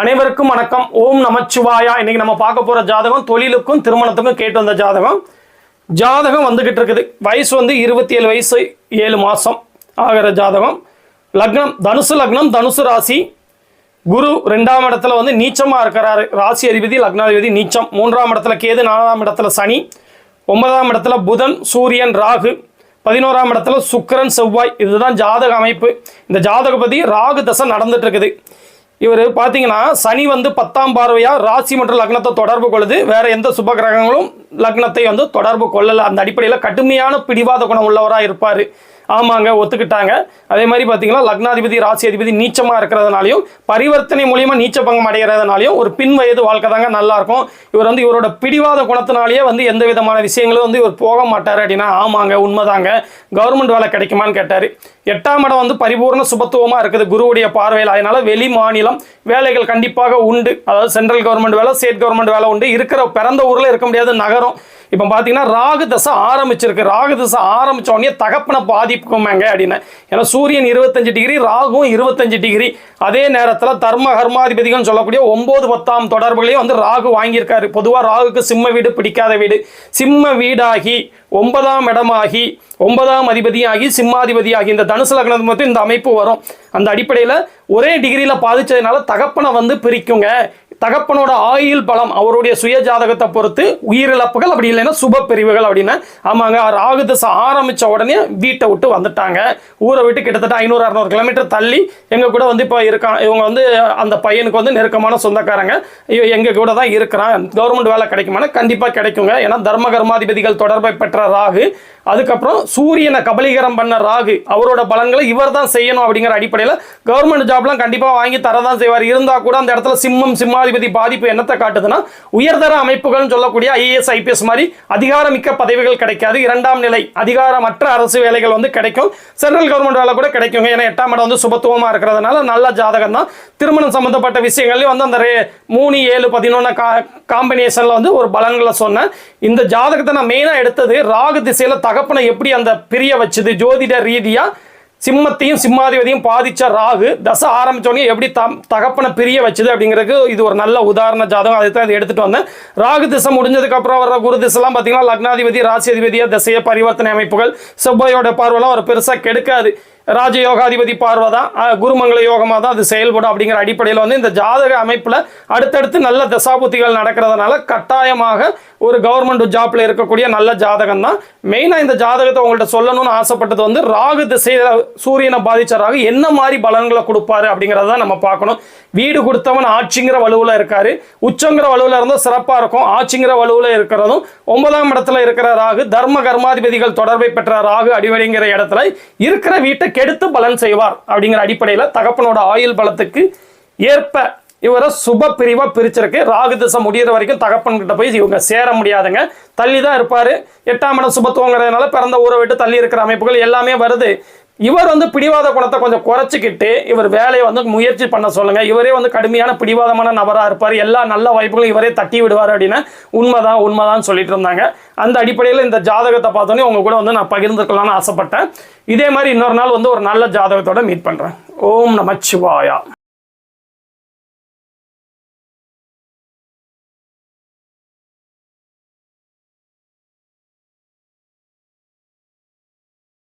அனைவருக்கும் வணக்கம். ஓம் நமச்சிவாயா. இன்னைக்கு நம்ம பார்க்க போற ஜாதகம் தொழிலுக்கும் திருமணத்துக்கும் கேட்டு வந்த ஜாதகம். ஜாதகம் வந்துகிட்டு இருக்குது. வயசு வந்து இருபத்தி ஏழு வயசு ஏழு மாசம் ஆகிற ஜாதகம். லக்னம் தனுசு லக்னம் தனுசு ராசி. குரு ரெண்டாம் இடத்துல வந்து நீச்சமாக இருக்கிறாரு. ராசி அதிபதி லக்னாதிபதி நீச்சம். மூன்றாம் இடத்துல கேது நாலாம் இடத்துல சனி. ஒன்பதாம் இடத்துல புதன் சூரியன் ராகு. பதினோராம் இடத்துல சுக்கரன் செவ்வாய். இதுதான் ஜாதக அமைப்பு. இந்த ஜாதகபதி ராகு தசை நடந்துட்டு இருக்குது. இவர் பார்த்தீங்கன்னா சனி வந்து பத்தாம் பார்வையாக ராசி மற்றும் லக்னத்தை தொடர்பு கொள்ளுது. வேற எந்த சுப கிரகங்களும் லக்னத்தை வந்து தொடர்பு கொள்ளலை. அந்த அடிப்படையில் கடுமையான பிடிவாத குணம் உள்ளவராக இருப்பார். ஆமாங்க ஒத்துக்கிட்டாங்க. அதே மாதிரி பார்த்தீங்கன்னா லக்னாதிபதி ராசி அதிபதி நீச்சமாக இருக்கிறதுனாலையும் பரிவர்த்தனை மூலியமாக நீச்ச பங்கம் அடைகிறதுனாலையும் ஒரு பின் வயது வாழ்க்கை தாங்க நல்லாயிருக்கும். இவர் வந்து இவரோட பிடிவாத குணத்தினாலேயே வந்து எந்த விதமான விஷயங்களும் வந்து இவர் போக மாட்டார் அப்படின்னா ஆமாங்க உண்மைதாங்க. கவர்மெண்ட் வேலை கிடைக்குமான்னு கேட்டார். எட்டாம் இடம் வந்து பரிபூர்ண சுபத்துவமாக இருக்குது குருவுடைய பார்வையில். அதனால் வெளி மாநிலம் வேலைகள் கண்டிப்பாக உண்டு. அதாவது சென்ட்ரல் கவர்மெண்ட் வேலை ஸ்டேட் கவர்மெண்ட் வேலை உண்டு. இருக்கிற பிறந்த ஊரில் இருக்க முடியாத நகரம். இப்போ பார்த்தீங்கன்னா ராகு தசை ஆரம்பிச்சிருக்கு. ராகு தசை ஆரம்பித்த உடனே தகப்பனை பாதிப்புக்குமேங்க அப்படின்னு. ஏன்னா சூரியன் இருபத்தஞ்சு டிகிரி ராகுவும் இருபத்தஞ்சு டிகிரி. அதே நேரத்தில் தர்ம கர்மாதிபதிகள் சொல்லக்கூடிய ஒம்பது பத்தாம் தொடர்புகளையும் வந்து ராகு வாங்கியிருக்காரு. பொதுவாக ராகுக்கு சிம்ம வீடு பிடிக்காத வீடு. சிம்ம வீடாகி ஒன்பதாம் இடமாகி ஒன்பதாம் அதிபதியாகி சிம்மாதிபதியாகி இந்த தனுசு லக்னத்து மட்டும் இந்த அமைப்பு வரும். அந்த அடிப்படையில் ஒரே டிகிரியில் பாதிச்சதுனால தகப்பனை வந்து பிரிக்குங்க. தகப்பனோட ஆயுள் பலம் அவருடைய சுய ஜாதகத்தை பொறுத்து உயிரிழப்புகள் அப்படி இல்லைன்னா சுப பிரிவுகள் அப்படின்னு. ஆமாங்க ராகு தசை ஆரம்பித்த உடனே வீட்டை விட்டு வந்துட்டாங்க. ஊரை விட்டு கிட்டத்தட்ட ஐநூறு அறநூறு கிலோமீட்டர் தள்ளி எங்கள் கூட வந்து இப்போ இருக்கான். இவங்க வந்து அந்த பையனுக்கு வந்து நெருக்கமான சொந்தக்காரங்க. எங்கள் கூட தான் இருக்கிறான். கவர்மெண்ட் வேலை கிடைக்குமானா கண்டிப்பாக கிடைக்குங்க. ஏன்னா தர்ம கர்மாதிபதிகள் தொடர்பை பெற்ற ராகு. அதுக்கப்புறம் சூரியனை கபலீகரம் பண்ண ராகு. அவரோட பலன்களை இவர் தான் செய்யணும் அப்படிங்கிற அடிப்படையில் கவர்மெண்ட் ஜாப்லாம் கண்டிப்பாக வாங்கி தரதான் செய்வார். இருந்தால் கூட அந்த இடத்துல சிம்மம் ஜனாதிபதி பாதிப்பு என்னத்தை காட்டுதுன்னா உயர்தர அமைப்புகள் சொல்லக்கூடிய ஐஏஎஸ் ஐபிஎஸ் மாதிரி அதிகாரமிக்க பதவிகள் கிடைக்காது. இரண்டாம் நிலை அதிகாரமற்ற அரசு வேலைகள் வந்து கிடைக்கும். சென்ட்ரல் கவர்மெண்ட் வேலை கூட கிடைக்கும் ஏன்னா எட்டாம் இடம் வந்து சுபத்துவமாக இருக்கிறதுனால நல்ல ஜாதகம் தான். திருமணம் சம்பந்தப்பட்ட விஷயங்கள்லயும் வந்து அந்த மூணு ஏழு பதினொன்னு காம்பினேஷன்ல வந்து ஒரு பலன்களை சொன்னேன். இந்த ஜாதகத்தை நான் மெயினாக எடுத்தது ராகு திசையில் தகப்பனை எப்படி அந்த பிரிய வச்சது? ஜோதிட ரீதியாக சிம்மத்தையும் சிம்மாதிபதியும் பாதிச்ச ராகு தசை ஆரம்பிச்சோடனே எப்படி தம் தகப்பனை பிரிய வச்சுது அப்படிங்கிறதுக்கு இது ஒரு நல்ல உதாரண ஜாதகம். அதை தான் இதை எடுத்துட்டு வந்தேன். ராகு திசை முடிஞ்சதுக்கு அப்புறம் குரு திசைலாம் பார்த்தீங்கன்னா லக்னாதிபதி ராசி அதிபதியாக திசைய பரிவர்த்தனை அமைப்புகள் செவ்வாயோட பார்வைலாம் ஒரு பெருசாக கெடுக்காது. ராஜயோகாதிபதி பார்வை தான் அஹ், குருமங்கள யோகமாக தான் அது செயல்படும் அப்படிங்கிற அடிப்படையில் வந்து இந்த ஜாதக அமைப்பில் அடுத்தடுத்து நல்ல தசாபுத்திகள் நடக்கிறதுனால கட்டாயமாக ஒரு கவர்மெண்ட் ஜாப்பில் இருக்கக்கூடிய நல்ல ஜாதகம் தான் மெயினாக இந்த ஜாதகத்தை உங்கள்கிட்ட சொல்லணும்னு ஆசைப்பட்டது வந்து ராகு திசையில் சூரியனை பாதித்த ராகு என்ன மாதிரி பலன்களை கொடுப்பாரு அப்படிங்கிறத தான் நம்ம பார்க்கணும். வீடு கொடுத்தவன் ஆட்சிங்கிற வலுவில் இருக்காரு. உச்சங்கிற வலுவில் இருந்தும் சிறப்பாக இருக்கும். ஆட்சிங்கிற வலுவில் இருக்கிறதும் ஒன்பதாம் இடத்துல இருக்கிற ராகு தர்ம கர்மாதிபதிகள் தொடர்பை பெற்ற ராகு அடிவடைங்கிற இடத்துல இருக்கிற வீட்டை கெடுத்து பலன் செய்வார் அப்படிங்கிற அடிப்படையில் தகப்பனோட ஆயுள் பலத்துக்கு ஏற்ப இவரை சுப பிரிவாக பிரிச்சிருக்கு. ராகு திசை முடிகிற வரைக்கும் தகப்பன்கிட்ட போய் இவங்க சேர முடியாதுங்க. தள்ளி தான் இருப்பார். எட்டாம் இடம் சுபத்துவங்கிறதுனால பிறந்த ஊரை விட்டு தள்ளி இருக்கிற அமைப்புகள் எல்லாமே வருது. இவர் வந்து பிடிவாத குணத்தை கொஞ்சம் குறைச்சிக்கிட்டு இவர் வேலையை வந்து முயற்சி பண்ண சொல்லுங்க. இவரே வந்து கடுமையான பிடிவாதமான நபராக இருப்பார். எல்லா நல்ல வாய்ப்புகளும் இவரே தட்டி விடுவார் அப்படின்னு உண்மைதான் உண்மைதான் சொல்லிட்டு இருந்தாங்க. அந்த அடிப்படையில் இந்த ஜாதகத்தை பார்த்தோன்னே உங்க கூட வந்து நான் பகிர்ந்துக்கலாம்னு ஆசைப்பட்டேன். இதே மாதிரி இன்னொரு நாள் வந்து ஒரு நல்ல ஜாதகத்தோட மீட் பண்றேன். ஓம் நமச்சிவாயா.